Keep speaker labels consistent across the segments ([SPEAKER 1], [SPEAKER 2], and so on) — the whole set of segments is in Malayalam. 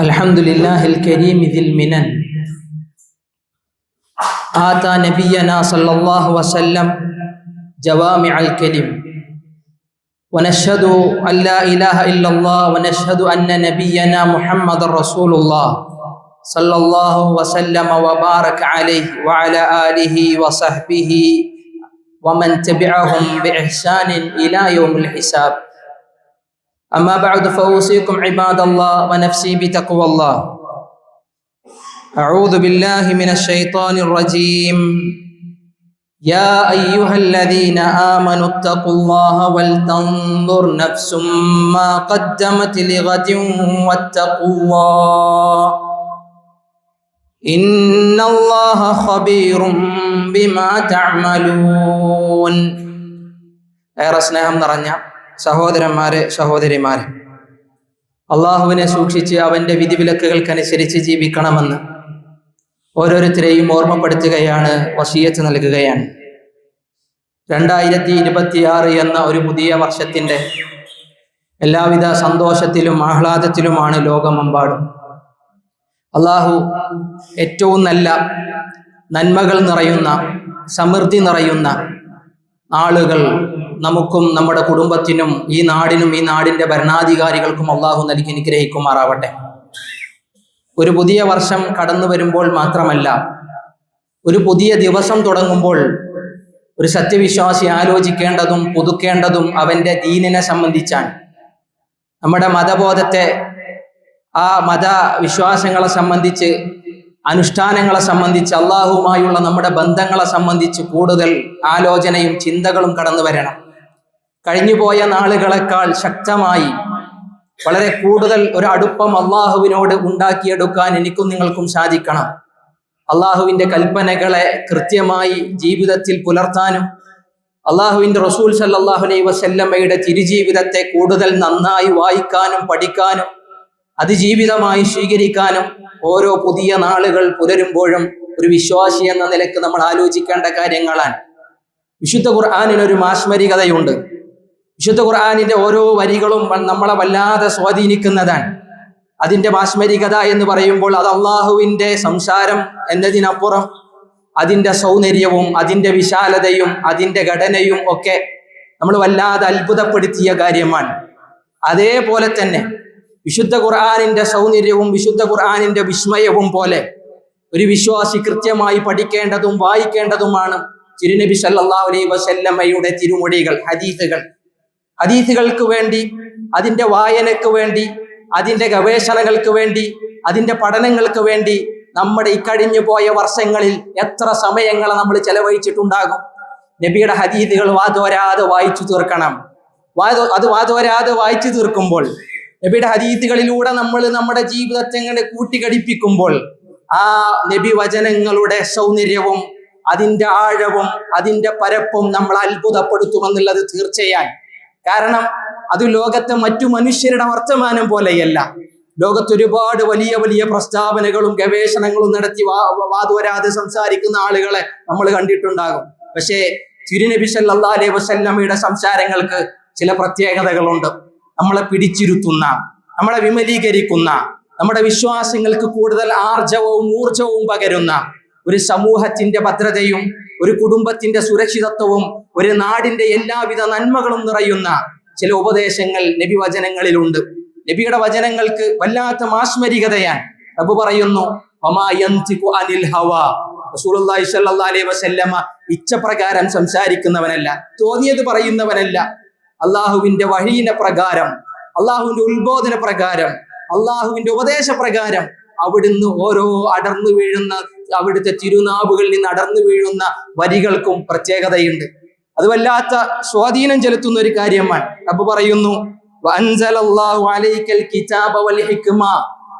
[SPEAKER 1] الحمد لله الكريم ذي المنن آتى نبينا صلى الله وسلم جوامع الكلم ونشهد أن لا إله إلا الله ونشهد أن نبينا محمد رسول الله صلى الله وسلم وبارك عليه وعلى آله وصحبه ومن تبعهم بإحسان إلى يوم الحساب أما بعد فأوصيكم عباد الله ونفسي بتقوى الله أعوذ بالله من الشيطان الرجيم يا أيها الذين آمنوا اتقوا الله ولتنظر نفس ما قدمت لغد واتقوا الله إن الله خبير بما تعملون ഏറെ സ്നേഹം നിറഞ്ഞ സഹോദരന്മാരെ സഹോദരിമാരെ അള്ളാഹുവിനെ സൂക്ഷിച്ച് അവന്റെ വിധിവിലക്കുകൾക്കനുസരിച്ച് ജീവിക്കണമെന്ന് ഓരോരുത്തരെയും ഓർമ്മപ്പെടുത്തുകയാണ് വസീയത്ത് നൽകുകയാണ്. രണ്ടായിരത്തി ഇരുപത്തിയാറ് എന്ന ഒരു പുതിയ വർഷത്തിന്റെ എല്ലാവിധ സന്തോഷത്തിലും ആഹ്ലാദത്തിലുമാണ് ലോകമെമ്പാടും. അള്ളാഹു ഏറ്റവും നല്ല നന്മകൾ നിറയുന്ന സമൃദ്ധി നിറയുന്ന ആളുകൾ നമുക്കും നമ്മുടെ കുടുംബത്തിനും ഈ നാടിനും ഈ നാടിന്റെ ഭരണാധികാരികൾക്കും അള്ളാഹു നൽകി അനുഗ്രഹിക്കുമാറാവട്ടെ. ഒരു പുതിയ വർഷം കടന്നു വരുമ്പോൾ മാത്രമല്ല ഒരു പുതിയ ദിവസം തുടങ്ങുമ്പോൾ ഒരു സത്യവിശ്വാസി ആലോചിക്കേണ്ടതും പുതുക്കേണ്ടതും അവന്റെ ദീനിനെ സംബന്ധിച്ചാണ്. നമ്മുടെ മതബോധത്തെ ആ മത വിശ്വാസങ്ങളെ സംബന്ധിച്ച് അനുഷ്ഠാനങ്ങളെ സംബന്ധിച്ച് അള്ളാഹുമായുള്ള നമ്മുടെ ബന്ധങ്ങളെ സംബന്ധിച്ച് കൂടുതൽ ആലോചനയും ചിന്തകളും കടന്നു വരണം. കഴിഞ്ഞുപോയ നാളുകളെക്കാൾ ശക്തമായി വളരെ കൂടുതൽ ഒരു അടുപ്പം അള്ളാഹുവിനോട് ഉണ്ടാക്കിയെടുക്കാൻ എനിക്കും നിങ്ങൾക്കും സാധിക്കണം. അള്ളാഹുവിന്റെ കൽപ്പനകളെ കൃത്യമായി ജീവിതത്തിൽ പുലർത്താനും അള്ളാഹുവിന്റെ റസൂൽ സല്ലാഹുലൈ വസല്ലമ്മയുടെ തിരുജീവിതത്തെ കൂടുതൽ നന്നായി വായിക്കാനും പഠിക്കാനും അത് ജീവിതമായി സ്വീകരിക്കാനും ഓരോ പുതിയ നാളുകൾ പുലരുമ്പോഴും ഒരു വിശ്വാസി എന്ന നിലയ്ക്ക് നമ്മൾ ആലോചിക്കേണ്ട കാര്യങ്ങളാണ്. വിശുദ്ധ ഖുർആാനിനൊരു മാസ്മരികതയുണ്ട്. വിശുദ്ധ ഖുർആാനിന്റെ ഓരോ വരികളും നമ്മളെ വല്ലാതെ സ്വാധീനിക്കുന്നതാണ്. അതിന്റെ മാസ്മരികത എന്ന് പറയുമ്പോൾ അത് അള്ളാഹുവിന്റെ സംസാരം എന്നതിനപ്പുറം അതിന്റെ സൗന്ദര്യവും അതിന്റെ വിശാലതയും അതിന്റെ ഘടനയും ഒക്കെ നമ്മൾ വല്ലാതെ അത്ഭുതപ്പെടുത്തിയ കാര്യമാണ്. അതേപോലെ തന്നെ വിശുദ്ധ ഖുർആാനിന്റെ സൗന്ദര്യവും വിശുദ്ധ ഖുർആാനിന്റെ വിസ്മയവും പോലെ ഒരു വിശ്വാസി കൃത്യമായി പഠിക്കേണ്ടതും വായിക്കേണ്ടതുമാണ് തിരുനബി സല്ലാ അലൈ വസല്ലമ്മയുടെ തിരുമൊഴികൾ ഹദീസുകൾ. ഹദീസുകൾക്ക് വേണ്ടി അതിന്റെ വായനക്ക് വേണ്ടി അതിന്റെ ഗവേഷണങ്ങൾക്ക് വേണ്ടി അതിന്റെ പഠനങ്ങൾക്ക് വേണ്ടി നമ്മുടെ ഇക്കഴിഞ്ഞു പോയ വർഷങ്ങളിൽ എത്ര സമയങ്ങൾ നമ്മൾ ചെലവഴിച്ചിട്ടുണ്ടാകും? നബിയുടെ ഹദീദുകൾ വാതോരാതെ വായിച്ചു തീർക്കണം. അത് വാതോരാതെ വായിച്ചു തീർക്കുമ്പോൾ നബിയുടെ ഹദീദുകളിലൂടെ നമ്മൾ നമ്മുടെ ജീവിതത്തെ കൂട്ടിക്കടിപ്പിക്കുമ്പോൾ ആ നബി വചനങ്ങളുടെ സൗന്ദര്യവും അതിന്റെ ആഴവും അതിന്റെ പരപ്പും നമ്മൾ അത്ഭുതപ്പെടുത്തുമെന്നുള്ളത് തീർച്ചയാണ് കാരണം അത് ലോകത്തെ മറ്റു മനുഷ്യരുടെ വർത്തമാനം പോലെയല്ല. ലോകത്ത് ഒരുപാട് വലിയ വലിയ പ്രസ്താവനകളും ഗവേഷണങ്ങളും നടത്തി വാതുവരാതെ സംസാരിക്കുന്ന ആളുകളെ നമ്മൾ കണ്ടിട്ടുണ്ടാകും. പക്ഷേ തിരുനബി സല്ലാ അലൈഹി വസല്ലമയുടെ സംസാരങ്ങൾക്ക് ചില പ്രത്യേകതകളുണ്ട്. നമ്മളെ പിടിച്ചിരുത്തുന്ന നമ്മളെ വിമലീകരിക്കുന്ന നമ്മുടെ വിശ്വാസങ്ങൾക്ക് കൂടുതൽ ആർജവവും ഊർജവും പകരുന്ന ഒരു സമൂഹത്തിന്റെ ഭദ്രതയും ഒരു കുടുംബത്തിന്റെ സുരക്ഷിതത്വവും ഒരു നാടിന്റെ എല്ലാവിധ നന്മകളും നിറയുന്ന ചില ഉപദേശങ്ങൾ നബി വചനങ്ങളിലുണ്ട്. നബിയുടെ വചനങ്ങൾക്ക് വല്ലാത്ത മാസ്മരികതയാണ് പ്രഭു പറയുന്നു അനിൽ ഹവാ. റസൂലുള്ളാഹി സ്വല്ലല്ലാഹി അലൈഹി വസല്ലമ ഇച്ഛപ്രകാരം സംസാരിക്കുന്നവനല്ല തോന്നിയത് പറയുന്നവനല്ല. അള്ളാഹുവിന്റെ വഴീന പ്രകാരം അള്ളാഹുവിന്റെ ഉത്ബോധന പ്രകാരം അള്ളാഹുവിന്റെ ഉപദേശ പ്രകാരം അവിടുന്ന് ഓരോ അടർന്നു വീഴുന്ന അവിടുത്തെ തിരുനാവുകളിൽ നിന്ന് അടർന്നു വീഴുന്ന വരികൾക്കും പ്രത്യേകതയുണ്ട്. അത് വല്ലാത്ത സ്വാധീനം ചെലുത്തുന്ന ഒരു കാര്യമാണ്. അപ്പൊ പറയുന്നു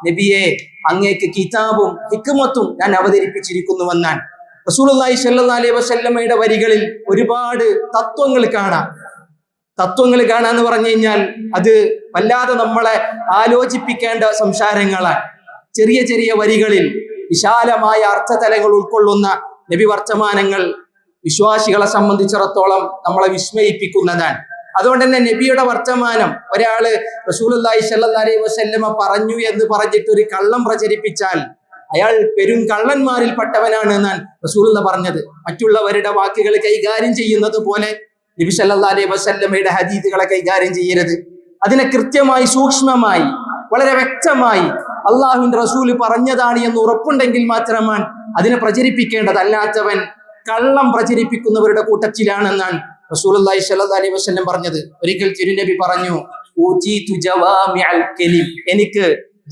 [SPEAKER 1] നബിയെ അങ്ങേക്ക് കിതാബും ഹിക്കുമത്തും ഞാൻ അവതരിപ്പിച്ചിരിക്കുന്നുവെന്നാൻ റസൂലി സല്ലാ അലൈഹി വസല്ലമ്മയുടെ വരികളിൽ ഒരുപാട് തത്വങ്ങൾ കാണാം. തത്വങ്ങൾ കാണാന്ന് പറഞ്ഞു കഴിഞ്ഞാൽ അത് വല്ലാതെ നമ്മളെ ആലോചിപ്പിക്കേണ്ട സംസാരങ്ങളാണ്. ചെറിയ ചെറിയ വരികളിൽ വിശാലമായ അർത്ഥതലങ്ങൾ ഉൾക്കൊള്ളുന്ന നബി വർത്തമാനങ്ങൾ വിശ്വാസികളെ സംബന്ധിച്ചിടത്തോളം നമ്മളെ വിസ്മയിപ്പിക്കുന്നതാണ്. അതുകൊണ്ട് തന്നെ നബിയുടെ വർത്തമാനം ഒരാൾ സ്വല്ലല്ലാഹി അലൈഹി വസല്ലമ പറഞ്ഞു എന്ന് പറഞ്ഞിട്ട് ഒരു കള്ളം പ്രചരിപ്പിച്ചാൽ അയാൾ പെരും കള്ളന്മാരിൽ പെട്ടവനാണ് എന്നാണ് റസൂൽ പറഞ്ഞത്. മറ്റുള്ളവരുടെ വാക്കുകൾ കൈകാര്യം ചെയ്യുന്നത് പോലെ നബി സല്ലല്ലാഹി അലൈഹി വസല്ലമയുടെ ഹദീദുകളെ കൈകാര്യം ചെയ്യരുത്. അതിനെ കൃത്യമായി സൂക്ഷ്മമായി വളരെ വ്യക്തമായി അള്ളാഹുവിന്റെ റസൂൽ പറഞ്ഞതാണ് എന്ന് ഉറപ്പുണ്ടെങ്കിൽ മാത്രമാണ് അതിനെ പ്രചരിപ്പിക്കേണ്ടത്. അല്ലാത്തവൻ കള്ളം പ്രചരിപ്പിക്കുന്നവരുടെ കൂട്ടത്തിലാണെന്നാണ് റസൂലുള്ളാഹി സല്ലാ അലൈഹി വസല്ലം പറഞ്ഞത്. ഒരിക്കൽ തിരുനബി പറഞ്ഞു എനിക്ക്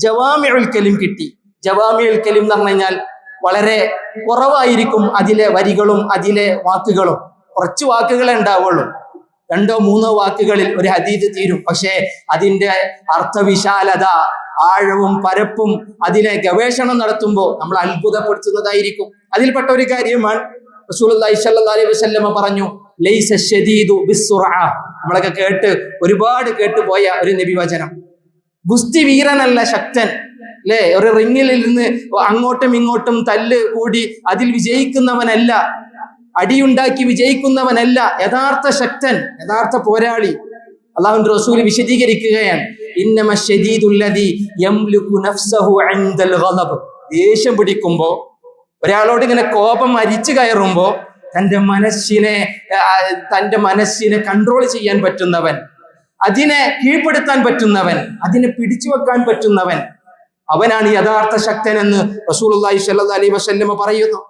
[SPEAKER 1] ജവാമിഉൽ കലിം കിട്ടി. ജവാമിഉൽ കലിം എന്ന് പറഞ്ഞു കഴിഞ്ഞാൽ വളരെ കുറവായിരിക്കും അതിലെ വരികളും അതിലെ വാക്കുകളും. കുറച്ച് വാക്കുകളെ ഉണ്ടാവുള്ളൂ. രണ്ടോ മൂന്നോ വാക്കുകളിൽ ഒരു ഹദീദ് തീരും. പക്ഷേ അതിന്റെ അർത്ഥവിശാലത ആഴവും പരപ്പും അതിനെ ഗവേഷണം നടത്തുമ്പോൾ നമ്മൾ അത്ഭുതപ്പെടുത്തുന്നതായിരിക്കും. അതിൽപ്പെട്ട ഒരു കാര്യമാണ് സ്വല്ലല്ലാഹി അലൈഹി വസല്ലമ പറഞ്ഞു ലൈസ ശദീദു ബിസ്സുറഅ നമ്മളൊക്കെ കേട്ട് ഒരുപാട് കേട്ടുപോയ ഒരു നബി വചനം ഗുസ്തി വീരനല്ല ശക്തൻ. അല്ലേ ഒരു റിങ്ങിൽ ഇരുന്ന് അങ്ങോട്ടും ഇങ്ങോട്ടും തല്ല് കൂടി അതിൽ വിജയിക്കുന്നവനല്ല. അടിയുണ്ടാക്കി വിജയിക്കുന്നവനല്ല യഥാർത്ഥ ശക്തൻ യഥാർത്ഥ പോരാളി. അള്ളാഹുവിന്റെ റസൂൽ വിശദീകരിക്കുകയാണ്. ഇന്നമ ഷദീദുല്ലദി നഫ്സഹു ദേഷ്യം പിടിക്കുമ്പോ ഒരാളോട് ഇങ്ങനെ കോപം അരിച്ചു കയറുമ്പോ തന്റെ മനസ്സിനെ തന്റെ മനസ്സിനെ കൺട്രോൾ ചെയ്യാൻ പറ്റുന്നവൻ അതിനെ കീഴ്പ്പെടുത്താൻ പറ്റുന്നവൻ അതിനെ പിടിച്ചു വെക്കാൻ പറ്റുന്നവൻ അവനാണ് യഥാർത്ഥ ശക്തൻ എന്ന് റസൂലുള്ളാഹി സ്വല്ലല്ലാഹി അലൈഹി വസല്ലമ പറയുന്നു.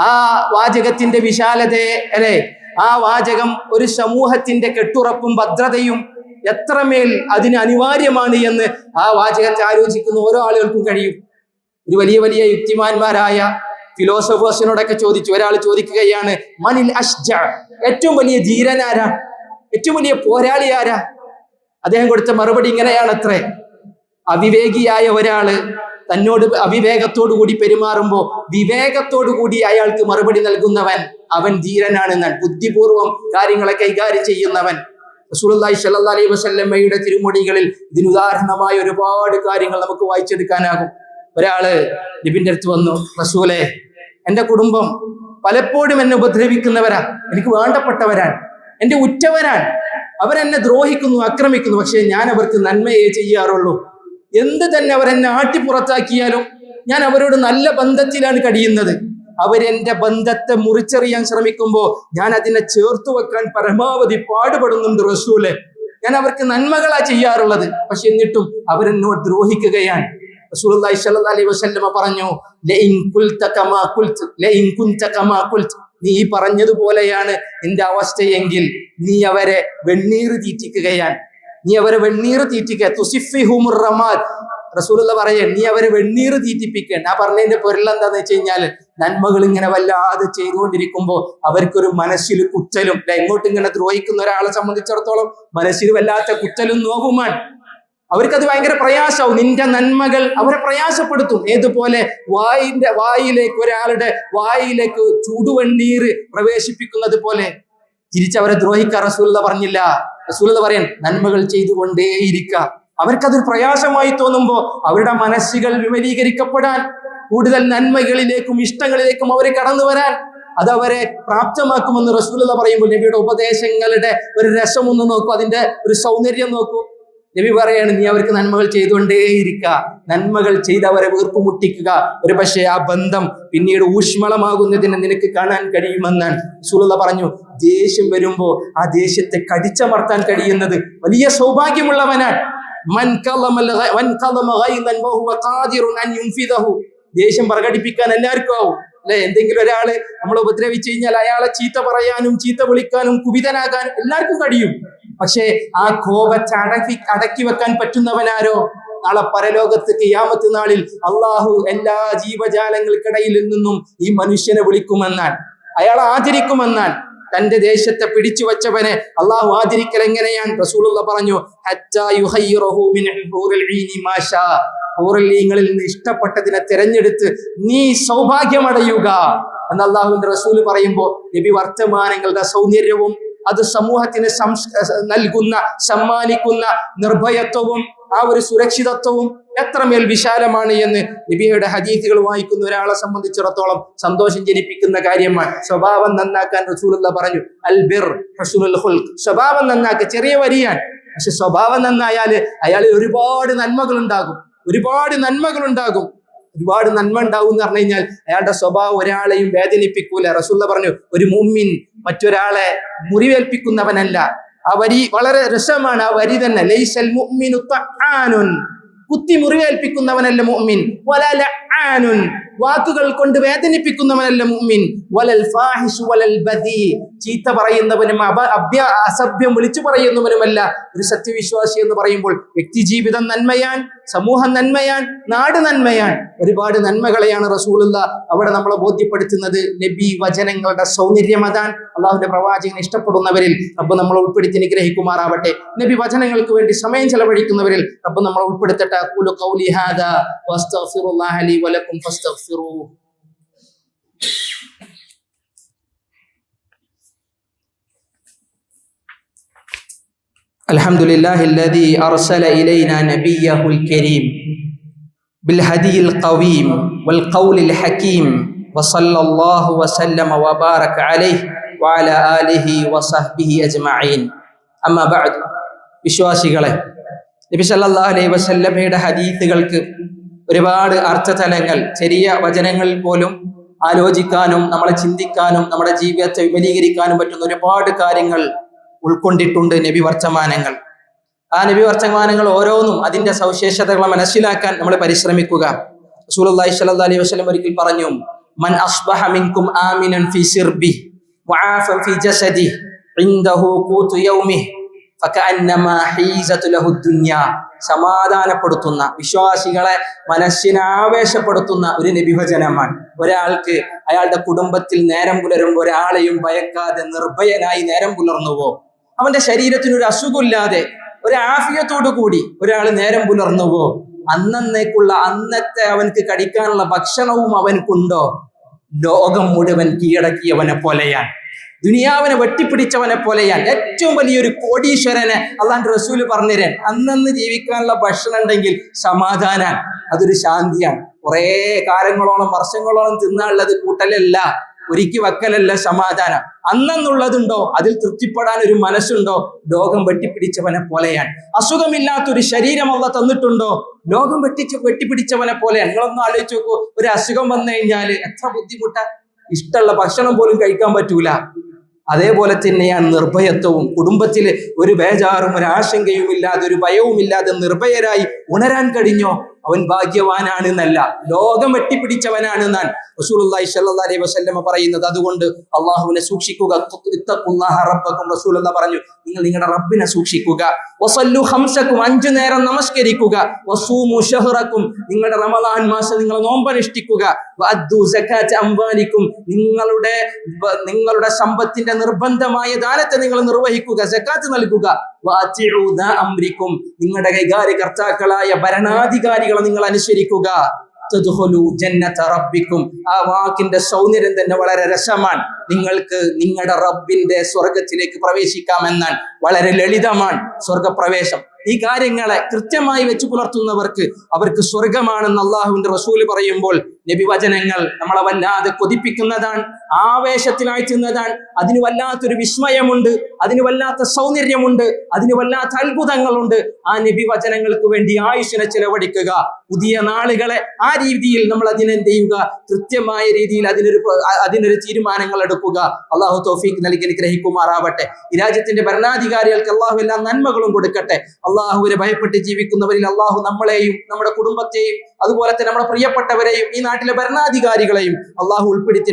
[SPEAKER 1] ആ വാചകത്തിന്റെ വിശാലതയെ അല്ലെ? ആ വാചകം ഒരു സമൂഹത്തിന്റെ കെട്ടുറപ്പും ഭദ്രതയും എത്രമേൽ അതിന് അനിവാര്യമാണ് എന്ന് ആ വാചകത്തെ ആലോചിക്കുന്ന ഓരോ ആളുകൾക്കും കഴിയും. ഒരു വലിയ വലിയ യുക്തിമാന്മാരായ ഫിലോസഫേഴ്സിനോടൊക്കെ ചോദിച്ചു. ഒരാൾ ചോദിക്കുകയാണ് മനിൽ അഷ്ജ? ഏറ്റവും വലിയ ധീരനാരാ? ഏറ്റവും വലിയ പോരാളി ആരാ? അദ്ദേഹം കൊടുത്ത മറുപടി ഇങ്ങനെയാണ് അത്രേ അവിവേകിയായ ഒരാൾ തന്നോട് അവിവേകത്തോടു കൂടി പെരുമാറുമ്പോൾ വിവേകത്തോടു കൂടി അയാൾക്ക് മറുപടി നൽകുന്നവൻ അവൻ ധീരനാണെന്നാണ് ബുദ്ധിപൂർവം കാര്യങ്ങളെ കൈകാര്യം ചെയ്യുന്നവൻ. റസൂലുള്ളാഹി സ്വല്ലല്ലാഹി അലൈഹി വസല്ലമയുടെ തിരുമൊഴികളിൽ ഇതിന് ഉദാഹരണമായ ഒരുപാട് കാര്യങ്ങൾ നമുക്ക് വായിച്ചെടുക്കാനാകും. ഒരാൾ നബിന്റെ അടുത്ത് വന്നു റസൂലെ എന്റെ കുടുംബം പലപ്പോഴും എന്നെ ഉപദ്രവിക്കുന്നവരാ എനിക്ക് വേണ്ടപ്പെട്ടവരാണ് എന്റെ ഉറ്റവരാണ് അവരെന്നെ ദ്രോഹിക്കുന്നു ആക്രമിക്കുന്നു പക്ഷേ ഞാൻ അവർക്ക് നന്മയെ ചെയ്യാറുള്ളൂ. എന്ത് തന്നെ അവരെന്നെ ആട്ടിപ്പുറത്താക്കിയാലും ഞാൻ അവരോട് നല്ല ബന്ധത്തിലാണ് കഴിയുന്നത്. അവരെന്റെ ബന്ധത്തെ മുറിച്ചറിയാൻ ശ്രമിക്കുമ്പോൾ ഞാൻ അതിനെ ചേർത്ത് വെക്കാൻ പരമാവധി പാടുപെടുന്നുണ്ട് റസൂലെ. ഞാൻ അവർക്ക് നന്മകളാ ചെയ്യാറുള്ളത്. പക്ഷെ എന്നിട്ടും അവരെന്നോട് ദ്രോഹിക്കുകയാണ്. അലൈഹി വസല്ലമ പറഞ്ഞു നീ പറഞ്ഞതുപോലെയാണ് നിന്റെ അവസ്ഥയെങ്കിൽ നീ അവരെ വെണ്ണീർ തീറ്റിക്കുകയാണ്. നീ അവരെ വെണ്ണീർ തീറ്റിക്കുക തുസിഫിഹുമുർ റമാദ്. റസൂലുള്ള പറയേ നീ അവരെ വെണ്ണീർ തീറ്റിപ്പിക്കേണ്ട ആ പറഞ്ഞതിന്റെ പൊരുൾ എന്താന്ന് വെച്ച് കഴിഞ്ഞാൽ നന്മകൾ ഇങ്ങനെ വല്ലാതെ ചെയ്തുകൊണ്ടിരിക്കുമ്പോൾ അവർക്കൊരു മനസ്സിൽ കുറ്റലും എങ്ങോട്ടും ഇങ്ങനെ ദ്രോഹിക്കുന്ന ഒരാളെ സംബന്ധിച്ചിടത്തോളം മനസ്സിൽ വല്ലാത്ത കുറ്റലും നോവുമാണ്. അവർക്കത് ഭയങ്കര പ്രയാസവും. നിന്റെ നന്മകൾ അവരെ പ്രയാസപ്പെടുത്തും. ഏതുപോലെ വായിന്റെ വായിലേക്ക് ഒരാളുടെ വായിലേക്ക് ചൂടുവെണ്ണീർ പ്രവേശിപ്പിക്കുന്നത് പോലെ തിരിച്ചവരെ ദ്രോഹിക്കാൻ റസൂല പറഞ്ഞില്ല. റസൂല പറയാൻ നന്മകൾ ചെയ്തുകൊണ്ടേയിരിക്ക അവർക്കതൊരു പ്രയാസമായി തോന്നുമ്പോൾ അവരുടെ മനസ്സുകൾ വിമലീകരിക്കപ്പെടാൻ കൂടുതൽ നന്മകളിലേക്കും ഇഷ്ടങ്ങളിലേക്കും അവർ കടന്നു വരാൻ അത് അവരെ പ്രാപ്തമാക്കുമെന്ന് റസൂല പറയുമ്പോൾ നബിയുടെ ഉപദേശങ്ങളുടെ ഒരു രസം ഒന്ന് നോക്കൂ അതിന്റെ ഒരു സൗന്ദര്യം നോക്കൂ. നബി പറയാണ് നീ അവർക്ക് നന്മകൾ ചെയ്തുകൊണ്ടേയിരിക്കുക. നന്മകൾ ചെയ്ത് അവരെ വീർപ്പ് മുട്ടിക്കുക. ഒരു പക്ഷേ ആ ബന്ധം പിന്നീട് ഊഷ്മളമാകുന്നതിന് നിനക്ക് കാണാൻ കഴിയുമെന്നാണ്. സുലുള്ള പറഞ്ഞു ദേഷ്യം വരുമ്പോൾ ആ ദേഷ്യത്തെ കടിച്ചമർത്താൻ കഴിയുന്നത് വലിയ സൗഭാഗ്യമുള്ളവനാണ്. ദേഷ്യം പ്രകടിപ്പിക്കാൻ എല്ലാവർക്കും ആവും. അല്ലെ? എന്തെങ്കിലും ഒരാൾ നമ്മൾ ഉപദ്രവിച്ചു കഴിഞ്ഞാൽ അയാളെ ചീത്ത പറയാനും ചീത്ത വിളിക്കാനും കുപിതനാകാനും എല്ലാവർക്കും കഴിയും. പക്ഷേ ആ കോപത്തെ അടക്കി അടക്കി വെക്കാൻ പറ്റുന്നവനാരോ? നാളെ പരലോകത്ത് കിയാമത്ത് നാളിൽ അള്ളാഹു എല്ലാ ജീവജാലങ്ങൾക്കിടയിൽ നിന്നും ഈ മനുഷ്യനെ വിളിക്കുമെന്നാൽ അയാളെ ആദരിക്കുമെന്നാൻ തന്റെ ദേശത്തെ പിടിച്ചു വച്ചവനെ അള്ളാഹു ആദരിക്കൽ എങ്ങനെയാണ് റസൂലുള്ള പറഞ്ഞു? ഈങ്ങളിൽ നിന്ന് ഇഷ്ടപ്പെട്ടതിനെ തിരഞ്ഞെടുത്ത് നീ സൗഭാഗ്യമടയുക. എന്ന് അള്ളാഹുവിന്റെ റസൂൽ പറയുമ്പോൾ നബി വർത്തമാനങ്ങളുടെ സൗന്ദര്യവും അത് സമൂഹത്തിന് നൽകുന്ന സമ്മാനിക്കുന്ന നിർഭയത്വവും ആ ഒരു സുരക്ഷിതത്വവും എത്രമേൽ വിശാലമാണ് എന്ന് നബിയുടെ ഹദീസുകൾ വായിക്കുന്ന ഒരാളെ സംബന്ധിച്ചിടത്തോളം സന്തോഷം ജനിപ്പിക്കുന്ന കാര്യമാണ്. സ്വഭാവം നന്നാക്കാൻ റസൂലുള്ള പറഞ്ഞു അൽ ബിർ സ്വഭാവം നന്നാക്കുക ചെറിയ വരിയാൻ പക്ഷെ സ്വഭാവം നന്നായാൽ അയാളിൽ ഒരുപാട് നന്മകൾ ഉണ്ടാകും ഒരുപാട് നന്മകൾ ഉണ്ടാകും ഒരുപാട് നന്മ ഉണ്ടാവും എന്ന് പറഞ്ഞു കഴിഞ്ഞാൽ അയാളുടെ സ്വഭാവം ഒരാളെയും വേദനിപ്പിക്കൂല. റസൂല്ല പറഞ്ഞു ഒരു മുമ്മിൻ മറ്റൊരാളെ മുറിവേൽപ്പിക്കുന്നവനല്ല. ആ വരി വളരെ രസമാണ്. ആ വരി തന്നെ ലൈസൽ മുഅ്മിനു തആനുൻ കുത്തി മുറിവേൽപ്പിക്കുന്നവനല്ല മുഅ്മിൻ? വല ലആനുൻ വാക്കുകൾ കൊണ്ട് വേദനിപ്പിക്കുന്നവനല്ല മുഅ്മിൻ. വലൽ ഫാഹിഷു വലൽ ബദി. ചീത്ത പറയുന്നവനും അഭ്യ അസഭ്യം വിളിച്ചു പറയുന്നവനുമല്ല. ഒരു സത്യവിശ്വാസി എന്ന് പറയുമ്പോൾ വ്യക്തി ജീവിതം നന്മയാൻ സമൂഹം നന്മയാൻ നാട് നന്മയാൻ ഒരുപാട് നന്മകളെയാണ് റസൂലുള്ള അവിടെ നമ്മളെ ബോധ്യപ്പെടുത്തുന്നത്. നബി വചനങ്ങളുടെ സൗന്ദര്യം അതാണ് അള്ളാഹുവിന്റെ പ്രവാചകനെ ഇഷ്ടപ്പെടുന്നവരിൽ റബ്ബ് നമ്മളെ ഉൾപ്പെടുത്തി നിഗ്രഹിക്കുമാറാവട്ടെ നബി വചനങ്ങൾക്ക് വേണ്ടി സമയം ചെലവഴിക്കുന്നവരിൽ റബ്ബ് നമ്മളെ ഉൾപ്പെടുത്തട്ടെ. അഖൂലു ഖൗലി ഹാദാ വസ്തഗ്ഫിറുല്ലാഹ ലി വലക്കും ഫസ്തഗ്ഫിറൂഹു الحمد لله الذي أرسل إلينا نبيه الكريم بالهدي القويم والقول الحكيم وصلى الله وسلم وبارك عليه وعلى آله وصحبه أجمعين أما بعد വിശ്വാസികളെ നബി സല്ലല്ലാഹു അലൈഹി വസല്ലമയുടെ ഹദീസുകൾക്ക് ഒരുപാട് അർത്ഥതലങ്ങൾ ചെറിയ വചനങ്ങളിൽ പോലും ആലോചിക്കാനും നമ്മളെ ചിന്തിക്കാനും നമ്മുടെ ജീവിതത്തെ വിപുലീകരിക്കാനും പറ്റുന്ന ഒരുപാട് കാര്യങ്ങൾ ഉൾക്കൊണ്ടിട്ടുണ്ട് നബി വർത്തമാനങ്ങൾ. ആ നബി വർത്തമാനങ്ങൾ ഓരോന്നും അതിന്റെ സവിശേഷതകളെ മനസ്സിലാക്കാൻ നമ്മൾ പരിശ്രമിക്കുക. റസൂലുള്ളാഹി സ്വല്ലല്ലാഹി അലൈഹി വസല്ലം ഒരിക്കൽ പറഞ്ഞു മൻ അസ്ബഹ ആമിനൻ ഫി സിർബി ഫി ജസദി ഇൻദഹു ഖൂതു സമാധാനപ്പെടുത്തുന്ന വിശ്വാസികളെ മനസ്സിനാവേശപ്പെടുത്തുന്ന ഒരു നിബിഭജനമാണ്. ഒരാൾക്ക് അയാളുടെ കുടുംബത്തിൽ നേരം പുലരുമ്പോൾ ഒരാളെയും ഭയക്കാതെ നിർഭയനായി നേരം പുലർന്നുവോ? അവന്റെ ശരീരത്തിന് ഒരു അസുഖമില്ലാതെ ഒരു ആഫിയത്തോടു കൂടി ഒരാൾ നേരം പുലർന്നുവോ? അന്നേക്കുള്ള അന്നത്തെ അവനക്ക് കടിക്കാനുള്ള ഭക്ഷണവും അവൻക്കുണ്ടോ? ലോകം മുഴുവൻ കീഴടക്കിയവനെ പോലെയാണ്. ദുനിയാവിനെ വെട്ടിപ്പിടിച്ചവനെ പോലെയാണ്. ഏറ്റവും വലിയൊരു കോടീശ്വരനെ അള്ളാന്റെ റസൂൽ പറഞ്ഞുതരാൻ. അന്നന്ന് ജീവിക്കാനുള്ള ഭക്ഷണം ഉണ്ടെങ്കിൽ സമാധാനം അതൊരു ശാന്തിയാണ്. കുറേ കാലങ്ങളോളം വർഷങ്ങളോളം തിന്നാനുള്ളത് കൂട്ടലല്ല. ഒരുക്കി വെക്കലല്ല സമാധാനം. അന്നെന്നുള്ളതുണ്ടോ? അതിൽ തൃപ്തിപ്പെടാൻ ഒരു മനസ്സുണ്ടോ? ലോകം വെട്ടിപ്പിടിച്ചവനെ പോലെയാണ്. അസുഖമില്ലാത്തൊരു ശരീരം അവ തന്നിട്ടുണ്ടോ? ലോകം വെട്ടിച്ച് വെട്ടിപ്പിടിച്ചവനെ പോലെയാണ്. നിങ്ങളൊന്നും ആലോചിച്ച് നോക്കൂ. ഒരു അസുഖം വന്നു കഴിഞ്ഞാൽ എത്ര ബുദ്ധിമുട്ടാ. ഇഷ്ടമുള്ള ഭക്ഷണം പോലും കഴിക്കാൻ പറ്റൂല. അതേപോലെ തന്നെയാണ് നിർഭയത്വവും. കുടുംബത്തിൽ ഒരു ബേജാറും ഒരു ആശങ്കയും ഇല്ലാതെ ഒരു ഭയവും ഇല്ലാതെ നിർഭയരായി ഉണരാൻ കഴിഞ്ഞോ? അവൻ ഭാഗ്യവാനാണ് എന്നല്ല ലോകം വെട്ടിപ്പിടിച്ചവനാണ് റസൂലുള്ളാഹി സ്വല്ലല്ലാഹി അലൈഹി വസല്ലമ പറയുന്നത് അതുകൊണ്ട് അള്ളാഹുവിനെ സൂക്ഷിക്കുക. റബ്ബക്കും റസൂലുള്ള പറഞ്ഞു. നിങ്ങൾ നിങ്ങളുടെ റബ്ബിനെ സൂക്ഷിക്കുക. വസല്ലു ഹംസക്കും അഞ്ചു നേരം നമസ്കരിക്കുക. വസൂമു ഷഹ്റക്കും നിങ്ങളുടെ റമദാൻ മാസം നിങ്ങൾ നോമ്പനുഷ്ഠിക്കുക. അംവാലിക്കും നിങ്ങളുടെ നിങ്ങളുടെ സമ്പത്തിന്റെ നിർബന്ധമായ ദാനത്തെ നിങ്ങൾ നിർവഹിക്കുക. സക്കാത്ത് നൽകുക. അംരിക്കും നിങ്ങളുടെ കൈകാര്യകർത്താക്കളായ ഭരണാധികാരികളെ നിങ്ങൾ അനുസരിക്കുക. റബ്ബിക്കും. ആ വാക്കിന്റെ സൗന്ദര്യം തന്നെ വളരെ രസമാണ്. നിങ്ങൾക്ക് നിങ്ങളുടെ റബ്ബിന്റെ സ്വർഗത്തിലേക്ക് പ്രവേശിക്കാമെന്നാണ്. വളരെ ലളിതമാണ് സ്വർഗപ്രവേശം ഈ കാര്യങ്ങളെ കൃത്യമായി വെച്ച് പുലർത്തുന്നവർക്ക് അവർക്ക് സ്വർഗമാണെന്ന് അള്ളാഹുവിന്റെ റസൂൽ പറയുമ്പോൾ നബി വചനങ്ങൾ നമ്മളെ വല്ലാതെ കൊതിപ്പിക്കുന്നതാണ്. ആവേശത്തിലാഴ്ത്തുന്നതാണ് അതിന് വല്ലാത്തൊരു വിസ്മയമുണ്ട്. അതിന് വല്ലാത്ത സൗന്ദര്യമുണ്ട്. അതിന് വല്ലാത്ത അത്ഭുതങ്ങളുണ്ട്. ആ നബി വചനങ്ങൾക്ക് വേണ്ടി ആയുഷിനെ ചെലവഴിക്കുക. പുതിയ നാളുകളെ ആ രീതിയിൽ നമ്മൾ അതിനെന്ത് ചെയ്യുക? കൃത്യമായ രീതിയിൽ അതിനൊരു അതിനൊരു തീരുമാനങ്ങൾ എടുക്കുക. അള്ളാഹു തോഫീഖ് നൽകി അനുഗ്രഹിക്കുമാറാവട്ടെ. ഈ രാജ്യത്തിന്റെ ഭരണാധികാരികൾക്ക് അള്ളാഹു എല്ലാ നന്മകളും കൊടുക്കട്ടെ. അള്ളാഹുവിനെ ഭയപ്പെട്ട് ജീവിക്കുന്നവരിൽ അള്ളാഹു നമ്മളെയും നമ്മുടെ കുടുംബത്തെയും അതുപോലെ തന്നെ നമ്മുടെ പ്രിയപ്പെട്ടവരെയും ഈ നാട്ടിലെ ഭരണാധികാരികളെയും അള്ളാഹു ഉൾപ്പെടുത്തി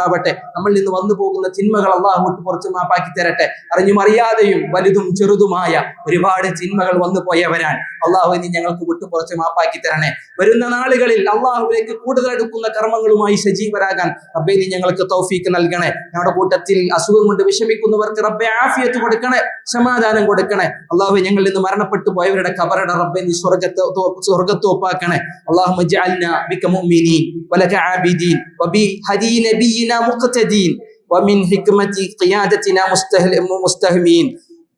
[SPEAKER 1] മാറാവട്ടെ നമ്മൾ നിന്ന് വന്നു പോകുന്ന ചിന്മകൾ അള്ളാഹു അങ്ങോട്ട് കുറച്ച് മാപ്പാക്കി തരട്ടെ. അറിഞ്ഞും അറിയാതെയും വലുതും ചെറുതുമായ ഒരുപാട് ചിന്മകൾ വന്നു പോയവരാണ്. അള്ളാഹു ഇനി ഞങ്ങൾക്ക് വിട്ടു കുറച്ച് മാപ്പാക്കി തരണേ. വരുന്ന നാളുകളിൽ അള്ളാഹുവിലേക്ക് കൂടുതൽ അടുക്കുന്ന കർമ്മങ്ങളുമായി സജീവരാകാൻ റബ്ബെ നീ ഞങ്ങൾക്ക് തൗഫീക്ക് നൽകണേ. ഞങ്ങളുടെ കൂട്ടത്തിൽ അസുഖം കൊണ്ട് വിഷമിക്കുന്നവർക്ക് റബ്ബെ ആഫിയത്ത് കൊടുക്കണേ. സമാധാനം കൊടുക്കണേ. അള്ളാഹു ഞങ്ങളിൽ നിന്ന് മരണപ്പെട്ടു പോയവരുടെ കബറട റബ്ബെ നീ സ്വർഗത്തെ സ്വർഗത്തോപ്പാക്കണേ അള്ളാഹു ജാലിന ബിക മുഅ്മിനീൻ വലക ആബിദീൻ വബി ഹദീ നബിയിന نبينا مقتدين ومن حكمة قيادتنا مستهمين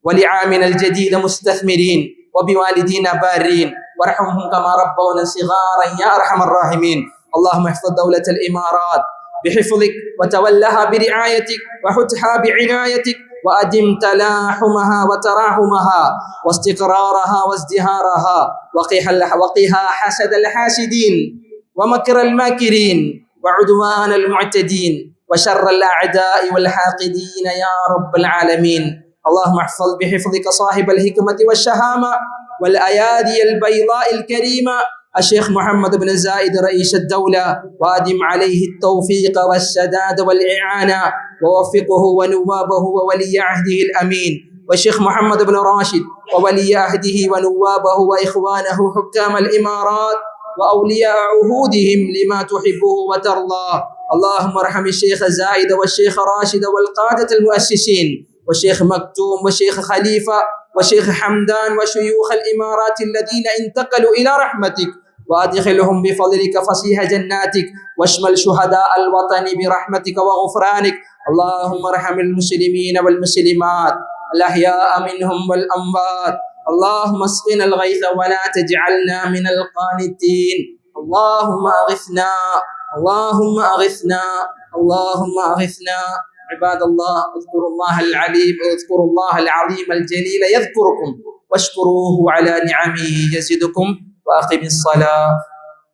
[SPEAKER 1] ولعامنا الجديد مستثمرين وبوالدينا بارين. وارحمهم كما ربونا صغارا يا أرحم الراحمين. اللهم احفظ دولة الإمارات بحفظك وتولها برعايتك وحتها بعنايتك وأدم تلاحمها وتراحمها واستقرارها وازدهارها وقها حسد الحاسدين ومكر الماكرين. وعدوان المعتدين وشر الأعداء والحاقدين يا رب العالمين. اللهم احفظ بحفظك صاحب الحكمة والشهامة والأيادي البيضاء الكريمة. الشيخ محمد بن زايد رئيس الدولة وأدم عليه التوفيق والسداد والإعانة. ووفقه ونوابه وولي عهده الأمين. والشيخ محمد بن راشد وولي عهده ونوابه وإخوانه حكام الإمارات. وأولياء عهودهم لما تحبه وترضاه اللهم ارحم الشيخ زايد والشيخ راشد والقادة المؤسسين والشيخ مكتوم والشيخ خليفة والشيخ حمدان وشيوخ الإمارات الذين انتقلوا إلى رحمتك. وأدخلهم بفضلك فصيح جناتك. واشمل شهداء الوطن برحمتك وغفرانك. اللهم ارحم المسلمين والمسلمات. الأحياء منهم والأموات. اللهم اسقنا الغيث ولا تجعلنا من القانتين. اللهم أغثنا اللهم أغثنا اللهم أغثنا. عباد الله اذكروا الله العليم اذكروا الله العظيم الجليل يذكركم. واشكروه على نعمه يزدكم. وأقم الصلاة.